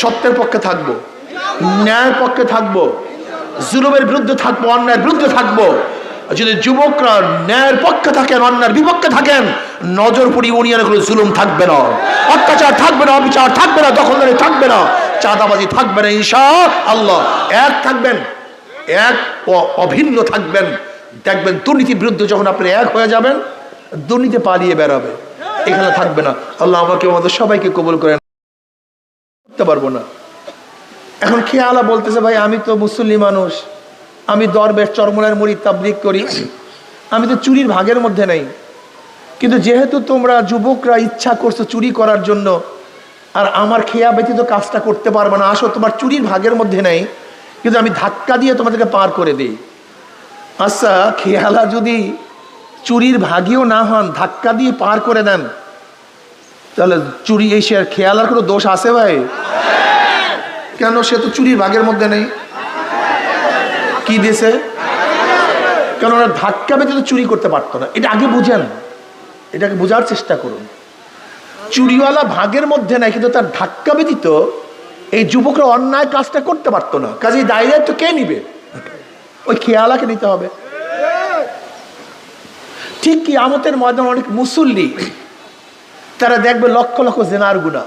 সত্যের পক্ষে থাকব, ন্যায়ের পক্ষে থাকব, জুলুমের বিরুদ্ধে থাকব, অন্যায়ের বিরুদ্ধে থাকব। যদি যুবকরা ন্যায়ের পক্ষে থাকেন, অন্যায়ের বিপক্ষে থাকেন নজরপুর ইউনিয়নে কোনো জুলুম থাকবে না। অত্যাচার থাকবে না, অবিচার থাকবে না, দখলদারি থাকবে না, চাঁদাবাজি থাকবে না ঈশা আল্লাহ এক থাকবেন, এক অভিন্ন থাকবেন। দেখবেন দুর্নীতির বিরুদ্ধে যখন আপনি এক হয়ে যাবেন, দুর্নীতি পালিয়ে বেড়াবে। এখানে থাকবে না। আল্লাহ আমাকে আমাদের সবাইকে কবুল করেন। করতে পারব না। এখন খেয়ালা বলতেছে, ভাই, আমি তো মুসল্লি মানুষ। আমি দরবেশ, চরমনার মুড়ি তাবলিক করি। আমি তো চুরির ভাগের মধ্যে নেই। কিন্তু যেহেতু তোমরা যুবকরা ইচ্ছা করছ চুরি করার জন্য, আর আমার খেয়া ব্যতীত কাজটা করতে পারবে না, আসো, তোমার চুরির ভাগের মধ্যে নেই। কিন্তু আমি ধাক্কা দিয়ে তোমাদেরকে পার করে দিই। আচ্ছা খেয়ালা যদি চুরির ভাগেও না হন, ধাক্কা দিয়ে পার করে দেন তাহলে চুরি এই সে খেয়ালার কোনো দোষ আছে ভাই? কেন? সে তো চুরির ভাগের মধ্যে নেই। কি দিয়েছে? কেন ওরা ধাক্কা ব্যতীত চুরি করতে পারতো না? এটা আগে বুঝেন। এটাকে বোঝার চেষ্টা করুন। চুরিওয়ালা ভাগের মধ্যে নাই, কিন্তু তার ধাক্কা ব্যতীত এই যুবকরা অন্যায় কাজটা করতে পারতো না। কাজে দায়িত্ব তো কে নিবে? ওই খেয়ালাকে নিতে হবে। ঠিক কি আমতের ময়দান অনেক মুসল্লি তারা দেখবে লক্ষ লক্ষ জেনার গুণা।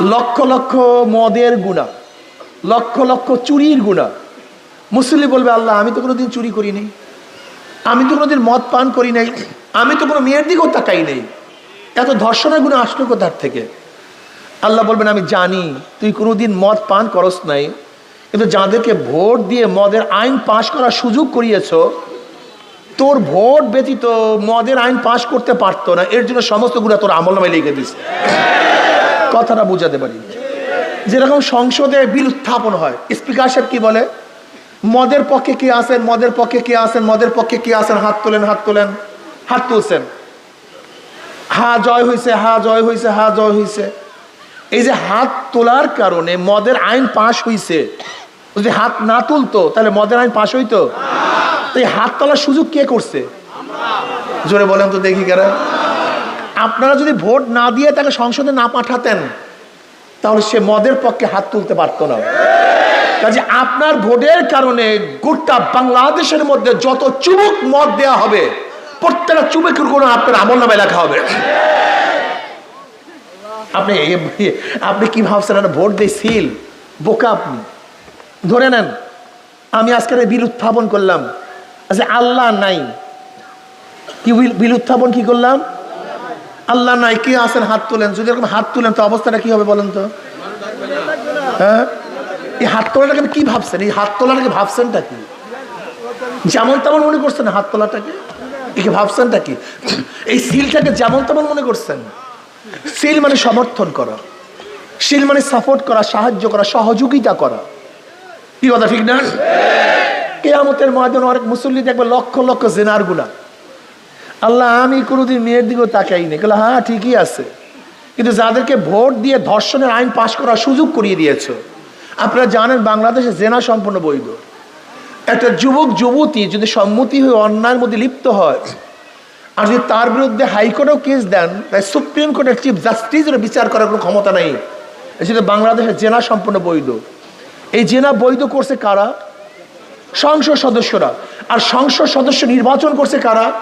লক্ষ লক্ষ মদের গুণা। লক্ষ লক্ষ চুরির গুণা। মুসল্লি বলবে, আল্লাহ, আমি তো কোনোদিন চুরি করি নাই আমি তো কোনোদিন মদ পান করি নাই। আমি তো কোনো মেয়ের দিকেও তাকাই নেই। এত ধর্ষণের গুণা আসলো কোথার থেকে? আল্লাহ বলবেন, আমি জানি, তুই কোনোদিন মদ পান করস নাই। কিন্তু যাদেরকে ভোট দিয়ে মদের আইন পাশ করার সুযোগ করিয়েছ তোর ভোট ব্যতীত মদের আইন পাশ করতে পারতো না। এর জন্য সমস্তগুলা তোর আমল নামে লিখে দিস কথাটা বুঝাতে পারি। যেরকম সংসদে বিল উত্থাপন হয়, স্পিকার সাহেব কি বলে? মদের পক্ষে কে আসেন, মদের পক্ষে কে আসেন, মদের পক্ষে কে আসেন, হাত তোলেন হাত তোলেন, হাত তুলছেন। হা জয় হয়েছে হা জয় হয়েছে হা জয় হয়েছে এই যে হাত তোলার কারণে মদের আইন পাশ হয়েছে যদি হাত না তুলতো, তাহলে মদের আইন পাশ হইতো? তো এই হাত তোলার সুযোগ কে করছে? জোরে বলেন তো দেখি কারা। আপনারা যদি ভোট না দিয়ে তাকে সংসদে না পাঠাতেন তাহলে সে মদের পক্ষে হাত তুলতে পারতো না। কাজে আপনার ভোটের কারণে গোটা বাংলাদেশের মধ্যে যত চুবুক মদ দেয়া হবে প্রত্যেকটা চুবুকের কোনো আপনার আমল নামে লেখা হবে। আপনি আপনি কি ভাবছেন? একটা ভোট দিয়ে সিল বোকা আপনি। ধরে নেন আমি আজকের বিল উত্থাপন করলাম। আচ্ছা আল্লাহ নাই। কি বিল- উত্থাপন কি করলাম? আল্লাহ নাই, কে আসেন হাত তোলেন? যদি এরকম হাত তুলেন, তো অবস্থাটা কি হবে বলেন তো? হ্যাঁ? এই হাত তোলাটাকে কি ভাবছেন? এই হাত তোলাটাকে ভাবছেনটা কি? যেমন তেমন মনে করছেন হাত তোলাটাকে? একে ভাবছেনটা কি? এই সিলটাকে যেমন তেমন মনে করছেন। সিল মানে সমর্থন করা। সিল মানে সাপোর্ট করা, সাহায্য করা, সহযোগিতা করা। কি কথা, ঠিক না? কেয়ামতের ময়দানে অনেক মুসল্লি দেখবে লক্ষ লক্ষ জেনার গুণা আল্লাহ, আমি কোনোদিন মেয়ের দিকেও তাকাই নি বলে হ্যাঁ ঠিকই আছে। কিন্তু যাদেরকে ভোট দিয়ে ধর্ষণের আইন পাশ করার সুযোগ করিয়ে দিয়েছ, আপনারা জানেন বাংলাদেশে জেনা সম্পূর্ণ বৈধ। একটা যুবক, যুবতী যদি সম্মতি হয়ে অন্যায়ের মধ্যে লিপ্ত হয়, আর যদি তার বিরুদ্ধে হাইকোর্টেও কেস দেন তাই সুপ্রিম কোর্টের চিফ জাস্টিসের বিচার করার কোনো ক্ষমতা নেই। সেটা বাংলাদেশের জেনা সম্পূর্ণ বৈধ। এই জেনা বৈধ করছে কারা? সংসদ সদস্যরা। আর সংসদ সদস্য নির্বাচন করছে কারা?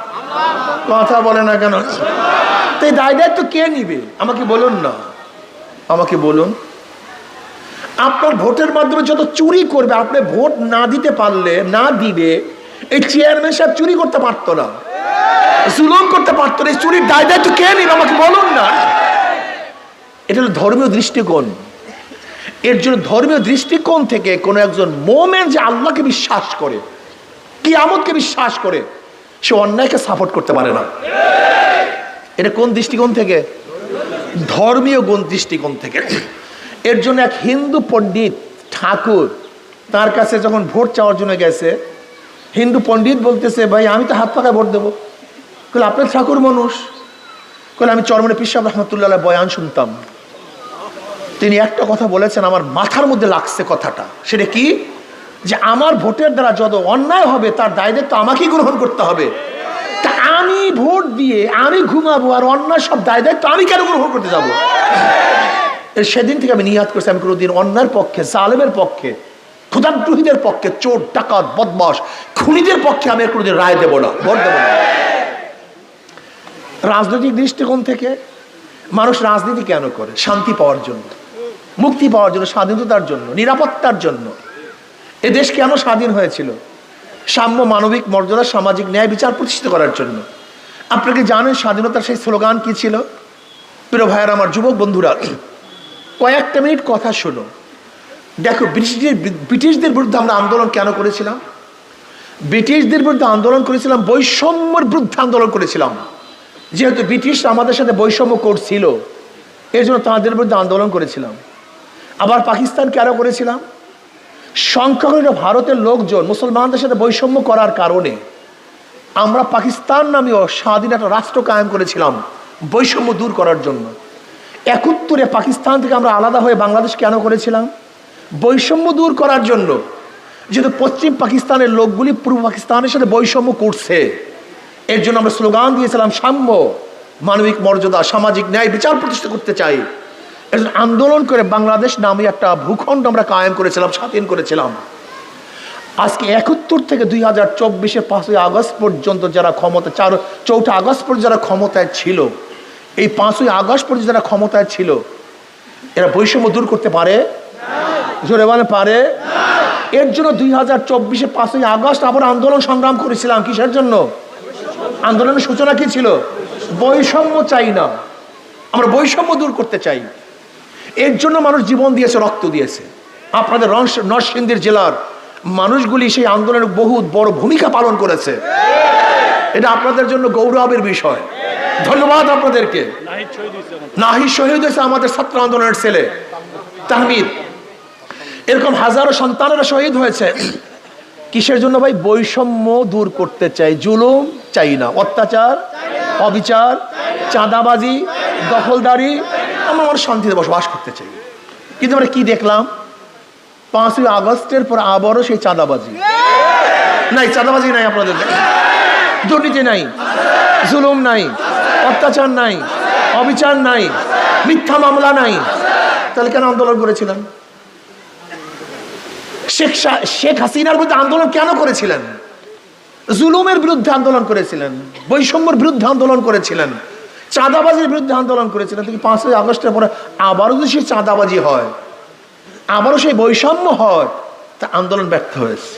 কথা বলে না কেন? তো এই দায় দায়িত্ব কে নিবে? আমাকে বলুন না। আমাকে বলুন। আপনার ভোটের মাধ্যমে যত চুরি করবে, আপনি ভোট না দিতে পারলে, না দিবে, এই চেয়ারম্যান সাহেব চুরি করতে পারতো না। জুলুম করতে পারতো না। এই চুরির দায় দায়িত্ব কে নিবে? আমাকে বলুন না। এটা হলো ধর্মীয় দৃষ্টিকোণ। এর জন্য ধর্মীয় দৃষ্টিকোণ থেকে কোনো একজন মোমেন যে আল্লাহকে বিশ্বাস করে কি আমদকে বিশ্বাস করে, সে অন্যায়কে সাপোর্ট করতে পারে না। এটা কোন দৃষ্টিকোণ থেকে? ধর্মীয় গুণ দৃষ্টিকোণ থেকে। এর জন্য এক হিন্দু পণ্ডিত ঠাকুর তার কাছে যখন ভোট চাওয়ার জন্য গেছে, হিন্দু পণ্ডিত বলতেছে, ভাই, আমি তো হাত পাকায় ভোট দেবো। বলে আপনার ঠাকুর মানুষ। বলে আমি চরমনে পিসাব রহমতুল্লাহ বয়ান শুনতাম। তিনি একটা কথা বলেছেন, আমার মাথার মধ্যে লাগছে কথাটা। সেটা কি? যে আমার ভোটের দ্বারা যত অন্যায় হবে, তার দায় দায়িত্ব আমাকেই গ্রহণ করতে হবে। তা আমি ভোট দিয়ে আমি ঘুমাবো আর অন্যায় সব দায় দায়িত্ব আমি কেন গ্রহণ করতে যাব? সেদিন থেকে আমি নিহাত করছি, আমি কোনোদিন অন্যায়ের পক্ষে, জালেমের পক্ষে ক্ষুদাগ্রহীদের পক্ষে, চোর, ডাকাত বদমাস খুনিদের পক্ষে আমি কোনোদিন রায় দেব না, ভোট দেব না। রাজনৈতিক দৃষ্টিকোণ থেকে মানুষ রাজনীতি কেন করে? শান্তি পাওয়ার জন্য। মুক্তি পাওয়ার জন্য, স্বাধীনতার জন্য, নিরাপত্তার জন্য। এ দেশ কেন স্বাধীন হয়েছিল? সাম্য মানবিক মর্যাদা, সামাজিক ন্যায় বিচার প্রতিষ্ঠিত করার জন্য। আপনাকে জানেন স্বাধীনতার সেই স্লোগান কি ছিল? প্রিয় ভাইয়ের, আমার যুবক বন্ধুরা, কয়েকটা মিনিট কথা শোনো। দেখো, ব্রিটিশদের ব্রিটিশদের বিরুদ্ধে আমরা আন্দোলন কেন করেছিলাম? ব্রিটিশদের বিরুদ্ধে আন্দোলন করেছিলাম, বৈষম্যের বিরুদ্ধে আন্দোলন করেছিলাম। যেহেতু ব্রিটিশ আমাদের সাথে বৈষম্য করছিল, এর জন্য তাদের বিরুদ্ধে আন্দোলন করেছিলাম। আবার পাকিস্তান কেন করেছিলাম। সংখ্যাগরিষ্ঠ ভারতের লোকজন মুসলমানদের সাথে বৈষম্য করার কারণে আমরা পাকিস্তান নামীয় স্বাধীন একটা রাষ্ট্র কায়েম করেছিলাম বৈষম্য দূর করার জন্য। একত্তরে পাকিস্তান থেকে আমরা আলাদা হয়ে বাংলাদেশ কেন করেছিলাম। বৈষম্য দূর করার জন্য যেহেতু পশ্চিম পাকিস্তানের লোকগুলি পূর্ব পাকিস্তানের সাথে বৈষম্য করছে, এর জন্য আমরা স্লোগান দিয়েছিলাম, সাম্য মানবিক মর্যাদা, সামাজিক ন্যায় বিচার প্রতিষ্ঠা করতে চাই। এর জন্য আন্দোলন করে বাংলাদেশ নামে একটা ভূখণ্ড আমরা কায়েম করেছিলাম, স্বাধীন করেছিলাম। আজকে একাত্তর থেকে দুই হাজার চব্বিশে পাঁচই আগস্ট পর্যন্ত যারা ক্ষমতা, চার, চৌঠা আগস্ট পর্যন্ত যারা ক্ষমতায় ছিল, এই পাঁচই আগস্ট পর্যন্ত যারা ক্ষমতায় ছিল, এরা বৈষম্য দূর করতে পারে? জোরে বলে পারে? এর জন্য দুই হাজার চব্বিশে পাঁচই আগস্ট আবার আন্দোলন সংগ্রাম করেছিলাম কিসের জন্য? আন্দোলনের সূচনা কি ছিল? বৈষম্য চাই না। আমরা বৈষম্য দূর করতে চাই। এর জন্য মানুষ জীবন দিয়েছে, রক্ত দিয়েছে। আপনাদের রস- নরসিংদীর জেলার মানুষগুলি সেই আন্দোলনের বহুত বড় ভূমিকা পালন করেছে। এটা আপনাদের জন্য গৌরবের বিষয়। ধন্যবাদ আপনাদেরকে। নাহি শহীদ হয়েছে আমাদের ছাত্র আন্দোলনের ছেলে, তাহমিদ। এরকম হাজারো সন্তানেরা শহীদ হয়েছে। কিসের জন্য ভাই? বৈষম্য দূর করতে চাই। জুলুম চাই না। অত্যাচার, অবিচার, চাঁদাবাজি, দখলদারি আমরা আমার শান্তিতে বসবাস করতে চাই। কিন্তু আমরা কি দেখলাম? পাঁচই আগস্টের পর আবারও সেই চাঁদাবাজি। নাই চাঁদাবাজি নাই আপনাদের দুর্নীতি নাই, জুলুম নাই, অত্যাচার নাই, অবিচার নাই, মিথ্যা মামলা নাই। তাহলে কেন আন্দোলন করেছিলেন? শেখ শেখ হাসিনার বিরুদ্ধে আন্দোলন কেন করেছিলেন? জুলুমের বিরুদ্ধে আন্দোলন করেছিলেন, বৈষম্যের বিরুদ্ধে আন্দোলন করেছিলেন। চাঁদাবাজির বিরুদ্ধে আন্দোলন করেছিলেন কিন্তু পাঁচই আগস্টের পরে আবারও যদি সেই চাঁদাবাজি হয়, আবারও সেই বৈষম্য হয়, তা আন্দোলন ব্যর্থ হয়েছে।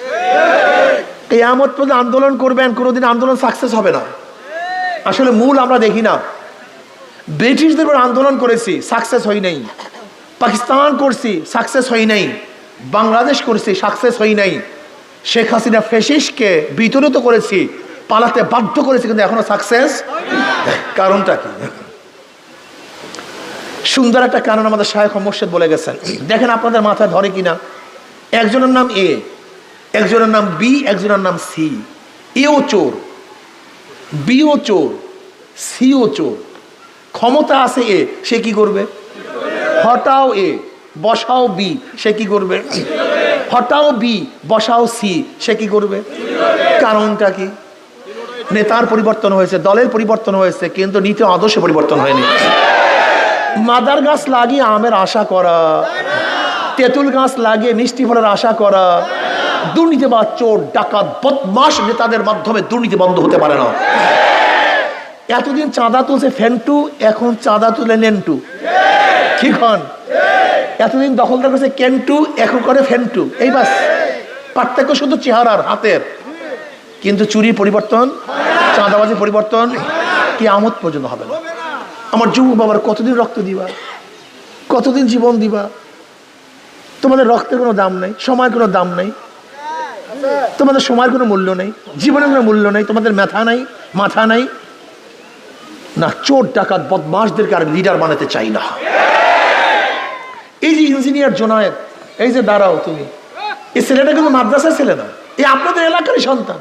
এই আমত পর্যন্ত আন্দোলন করবেন, কোনোদিন আন্দোলন সাকসেস হবে না। আসলে মূল আমরা দেখি না। ব্রিটিশদের উপর আন্দোলন করেছি সাকসেস হই নাই। পাকিস্তান করছি সাকসেস হই নাই। বাংলাদেশ করছি সাকসেস হই নাই। শেখ হাসিনা ফেসিসকে বিতরিত করেছি পালাতে বাধ্য করেছি কিন্তু এখনও সাকসেস কারণটা কি? সুন্দর একটা কারণ আমাদের শাহেখ মোর্শেদ বলে গেছেন। দেখেন আপনাদের মাথায় ধরে কিনা। একজনের নাম এ, একজনের নাম বি, একজনের নাম সি। এও চোর বিও চোর সিও চোর। ক্ষমতা আছে এ, সে কি করবে? হটাও এ, বসাও বি, সে কি করবে? হটাও বি, বসাও সি, সে কি করবে? কারণটা কি? নেতার পরিবর্তন হয়েছে, দলের পরিবর্তন হয়েছে, কিন্তু নীতি আদর্শে পরিবর্তন হয়নি। মাদার গাছ লাগিয়ে আমের আশা করা, তেঁতুল গাছ লাগিয়ে মিষ্টি ফলের আশা করা দুর্নীতিবাদ চোর, ডাকাত বদমাস নেতাদের মাধ্যমে দুর্নীতি বন্ধ হতে পারে না। এতদিন চাঁদা তুলছে ফেন্টু, এখন চাঁদা তুলে নেন্টু। ঠিক হন এতদিন দখলদার কাছে কেন্টু, এখন করে ফেন্টু। এই বাস, পার্থক্য শুধু চেহারার, হাতের। কিন্তু চুরি পরিবর্তন চাঁদাবাজি পরিবর্তন কি আমত পর্যন্ত হবে না। আমার যুব বাবার কতদিন রক্ত দিবা? কতদিন জীবন দিবা? তোমাদের রক্তের কোনো দাম নেই, সময়ের কোনো দাম নেই। তোমাদের সময়ের কোনো মূল্য নেই, জীবনের কোনো মূল্য নেই, তোমাদের মাথা নাই মাথা নাই। না, চোর, ডাকাত বদমাসদেরকে আর লিডার বানাতে চাই না। এই যে ইঞ্জিনিয়ার জোনায়েত এই যে দাঁড়াও তুমি, এই ছেলেটা কিন্তু মাদ্রাসার ছেলে না, এই আপনাদের এলাকারই সন্তান।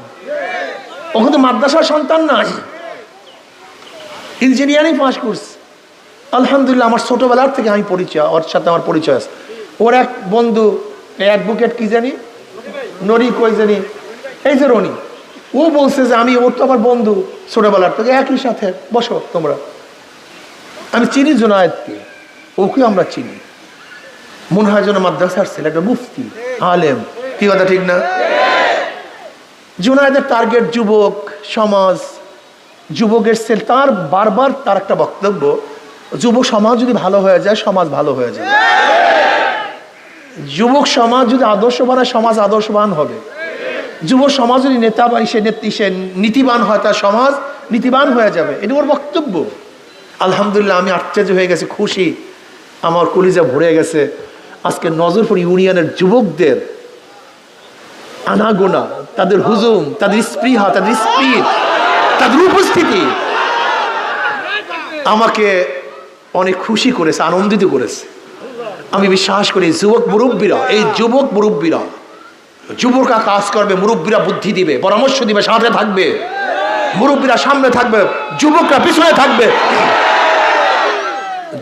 ও কিন্তু মাদ্রাসার সন্তান না ইঞ্জিনিয়ারিং পাস করছে। আলহামদুলিল্লাহ, আমার ছোটবেলার থেকে আমি পরিচয়, ওর সাথে আমার পরিচয় আছে। ওর এক বন্ধু অ্যাডভোকেট কি জানি? নরি কই জানি? এই যে রনি। ও বলছে যে আমি, ওর তো আমার বন্ধু ছোটবেলার থেকে একই সাথে। বসো তোমরা। আমি চিনি জোনায়েতকে ওকে আমরা চিনি। মনে হয় যেন মাদ্রাসার ছেলে, একটা মুফতি, আলেম। কি কথা, ঠিক না? জুনায়দের টার্গেট যুবক, সমাজ, যুবকের সেল তার বারবার তার একটা বক্তব্য, যুব সমাজ যদি ভালো হয়ে যায়, সমাজ ভালো হয়ে যায় যুবক সমাজ যদি আদর্শবান হয়, সমাজ আদর্শবান হবে। যুব সমাজ যদি নেতা বা সে সে নীতিবান হয়, তার সমাজ নীতিবান হয়ে যাবে। এটা ওর বক্তব্য। আলহামদুলিল্লাহ, আমি আশ্চর্য হয়ে গেছি, খুশি। আমার কলিজা ভরে গেছে। আজকে নজরপুর ইউনিয়নের যুবকদের আনাগোনা তাদের হুজুম, তাদের স্পৃহা, তাদের স্পিড, তাদের উপস্থিতি। আমাকে অনেক খুশি করেছে, আনন্দিত করেছে। আমি বিশ্বাস করি, যুবক মুরব্বীরা, এই যুবক মুরব্বীরা, যুবকরা কাজ করবে, মুরব্বীরা বুদ্ধি দিবে, পরামর্শ দিবে, সাথে থাকবে। মুরব্বীরা সামনে থাকবে, যুবকরা পিছনে থাকবে।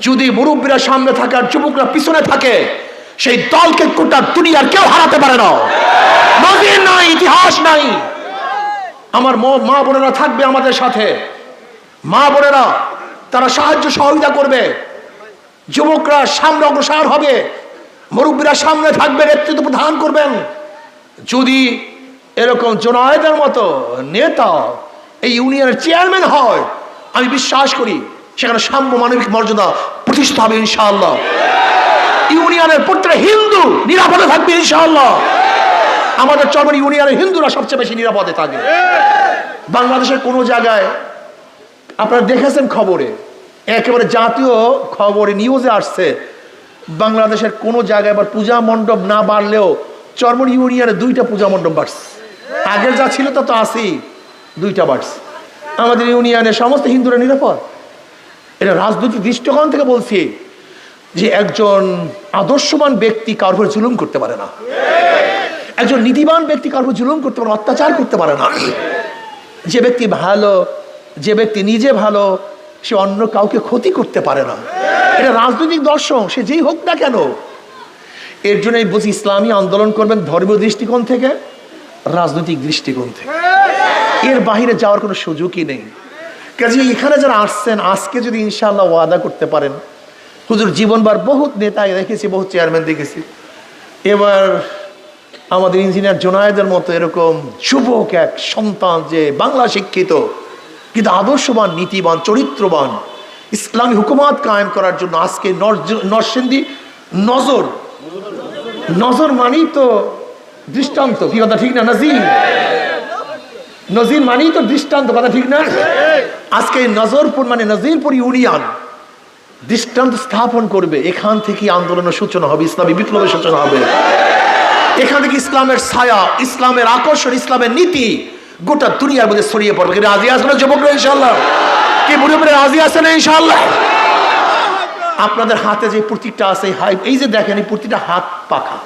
যদি মুরব্বীরা সামনে থাকে আর যুবকরা পিছনে থাকে, সেই দলকে কোটা দুনিয়ার কেউ হারাতে পারে না। নদীর নাই, ইতিহাস নাই। আমার ম- বোনেরা থাকবে আমাদের সাথে। মা বোনেরা, তারা সাহায্য সহযোগিতা করবে। যুবকরা সামনে অগ্রসর হবে। মুরব্বীরা সামনে থাকবে, নেতৃত্ব প্রদান করবেন। যদি এরকম জোনায়েদের মতো নেতা এই ইউনিয়নের চেয়ারম্যান হয়, আমি বিশ্বাস করি সেখানে সাম্য মানবিক মর্যাদা প্রতিষ্ঠা হবে, ইনশাআল্লাহ। ইউনিয়নের প্রত্যেকটা হিন্দু নিরাপদে থাকবে, ইনশাআল্লাহ। আমাদের চরমন ইউনিয়নের হিন্দুরা সবচেয়ে বেশি নিরাপদে থাকে। বাংলাদেশের কোনো জায়গায় আপনারা দেখেছেন খবরে? একেবারে জাতীয় খবরে, নিউজে আসছে, বাংলাদেশের কোনো জায়গায় এবার পূজা মণ্ডপ না বাড়লেও চরমন ইউনিয়নে দুইটা পূজা মণ্ডপ বাড়ছে। আগের যা ছিল তা তো আসি দুইটা বাড়ছে। আমাদের ইউনিয়নে সমস্ত হিন্দুরা নিরাপদ। এটা রাজনৈতিক দৃষ্টিকোণ থেকে বলছি যে একজন আদর্শবান ব্যক্তি কারোর জুলুম করতে পারে না। একজন নীতিবান ব্যক্তি উপর জুলুম করতে পারে, অত্যাচার করতে পারে না। যে ব্যক্তি ভালো, যে ব্যক্তি নিজে ভালো, সে অন্য কাউকে ক্ষতি করতে পারে না। এটা রাজনৈতিক দর্শন, সে যেই হোক না কেন। এর জন্য এই বুঝি ইসলামী আন্দোলন করবেন ধর্মীয় দৃষ্টিকোণ থেকে, রাজনৈতিক দৃষ্টিকোণ থেকে। এর বাইরে যাওয়ার কোনো সুযোগই নেই। কাজে এখানে যারা আসছেন, আজকে যদি ইনশাআল্লাহ ওয়াদা করতে পারেন। হুজুর, জীবনবার বহুত নেতা দেখেছি, বহুত চেয়ারম্যান দেখেছি। এবার আমাদের ইঞ্জিনিয়ার জোনায়েদের মতো এরকম যুবক এক সন্তান যে বাংলা শিক্ষিত, কিন্তু আদর্শবান, নীতিবান, চরিত্রবান, ইসলামী হুকুমাত কায়েম করার জন্য আজকে নর- নরসিংদী নজর। নজর মানেই তো দৃষ্টান্ত, কি কথা ঠিক না নাজির নজির মানেই তো দৃষ্টান্ত, কথা ঠিক না? আজকে নজরপুর মানে নজিরপুর ইউনিয়ন। দৃষ্টান্ত স্থাপন করবে, এখান থেকে আন্দোলনের সূচনা হবে, ইসলামী বিপ্লবের সূচনা হবে। এখান থেকে ইসলামের ছায়া, ইসলামের আকর্ষণ, ইসলামের নীতি গোটা দুনিয়ার মধ্যে ছড়িয়ে পড়বে। কি রাজি আসবে না যুবকরা ইনশাল্লাহ কি বুড়ি রাজি আছে না ইনশাল্লাহ আপনাদের হাতে যে প্রতীকটা আছে, এই যে দেখেন, এই প্রতীকটা হাত পাখা।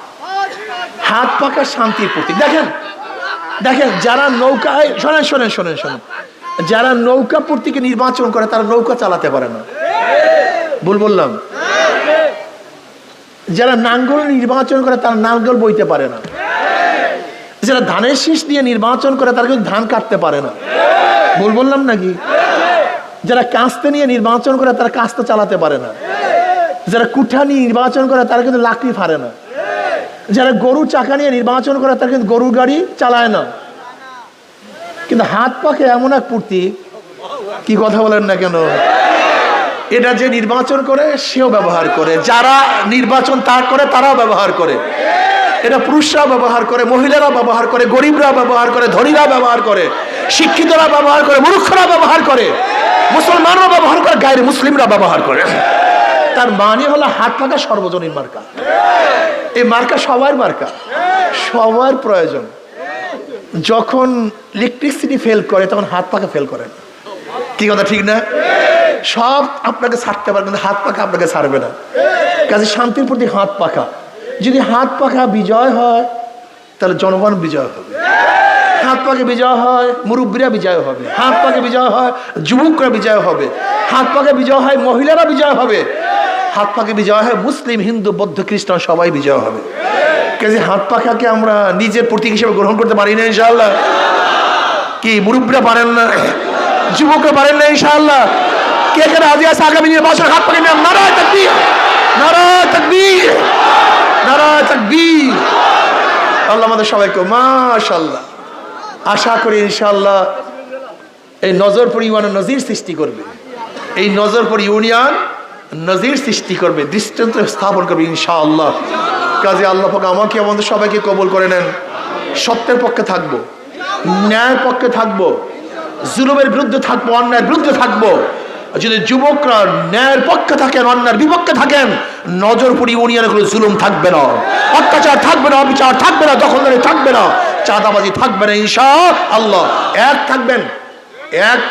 হাত পাখা শান্তির প্রতীক। দেখেন দেখেন, যারা নৌকায় শোনেন শোনেন শোনেন শোনেন। যারা নৌকা প্রতীকে নির্বাচন করে, তারা নৌকা চালাতে পারে না। ভুল বললাম। যারা নাঙ্গল নির্বাচন করে, তারা নাঙ্গল বইতে পারে না। যারা ধানের শীষ দিয়ে নির্বাচন করে, তারা কিন্তু ধান কাটতে পারে না। ভুল বললাম নাকি? যারা কাস্তে নিয়ে নির্বাচন করে, তারা কাস্তে চালাতে পারে না। যারা কুঠা নিয়ে নির্বাচন করে, তারা কিন্তু লাকড়ি ফারে না। যারা গরু চাকা নিয়ে নির্বাচন করে, তারা কিন্তু গরুর গাড়ি চালায় না। কিন্তু হাত পাকে এমন এক পূর্তি, কি কথা বলেন না কেন? এটা যে নির্বাচন করে, সেও ব্যবহার করে। যারা নির্বাচন তা করে, তারাও ব্যবহার করে। এটা পুরুষরা ব্যবহার করে মহিলারা ব্যবহার করে গরিবরা ব্যবহার করে ধনীরা ব্যবহার করে শিক্ষিতরা ব্যবহার করে মূর্খরা ব্যবহার করে মুসলমানরা ব্যবহার করে, গায়ের মুসলিমরা ব্যবহার করে। তার মানে হলো হাত পাকা সর্বজনীন মার্কা। এই মার্কা সবার মার্কা, সবার প্রয়োজন। যখন ইলেকট্রিসিটি ফেল করে, তখন হাত পাকা ফেল করে কি কথা, ঠিক না? সব আপনাকে ছাড়তে পারবে কিন্তু হাত পাখা আপনাকে ছাড়বে না। কাজে শান্তির প্রতি হাত পাখা। যদি হাত পাখা বিজয় হয়, তাহলে জনগণ বিজয় হবে। হাত পাকে বিজয় হয়, মুরব্বীরা বিজয় হবে। হাত পাকে বিজয় হয়, যুবকরা বিজয় হবে। হাত পাকে বিজয় হয়, মহিলারা বিজয় হবে। হাত পাকে বিজয় হয়, মুসলিম, হিন্দু, বৌদ্ধ, খ্রিস্টান সবাই বিজয় হবে। কাজে হাত পাখাকে আমরা নিজের প্রতীক হিসেবে গ্রহণ করতে পারি না, ইনশাআল্লাহ। কি, মুরব্বীরা পারেন না? যুবকরা পারেন না, ইনশাআল্লাহ। কে কে রাজি আছে? আগামী নির্বাচন হাত পাকে নিয়ে নারায় তকবীর। নারায় তকবীর। আল্লাহ আমাদের সবাইকে মাশাল্লাহ আশা করি ইনশাল্লাহ এই নজরপুর ইউনিয়ন নজির সৃষ্টি করবে। এই নজরপুর ইউনিয়ন নজির সৃষ্টি করবে, দৃষ্টান্ত স্থাপন করবে ইনশাআল্লাহ। কাজে আল্লাহ পাক আমাকে আমাদের সবাইকে কবুল করে নেন। সত্যের পক্ষে থাকব, ন্যায়ের পক্ষে থাকব, জুলুমের বিরুদ্ধে থাকব, অন্যায়ের বিরুদ্ধে থাকব। যদি যুবকরা ন্যায়ের পক্ষে থাকেন, অন্যায়ের বিপক্ষে থাকেন নজরপুর ইউনিয়নে কোনো জুলুম থাকবে না। অত্যাচার থাকবে না, অবিচার থাকবে না, দখলদারি থাকবে না, চাঁদাবাজি থাকবে না ইনশা আল্লাহ এক থাকবেন, এক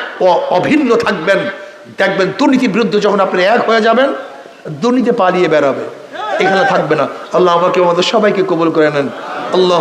অভিন্ন থাকবেন। দেখবেন দুর্নীতির বিরুদ্ধে যখন আপনি এক হয়ে যাবেন, দুর্নীতি পালিয়ে বেরাবে। এখানে থাকবে না। আল্লাহ আমাকে আমাদের সবাইকে কবুল করে নেন। আল্লাহ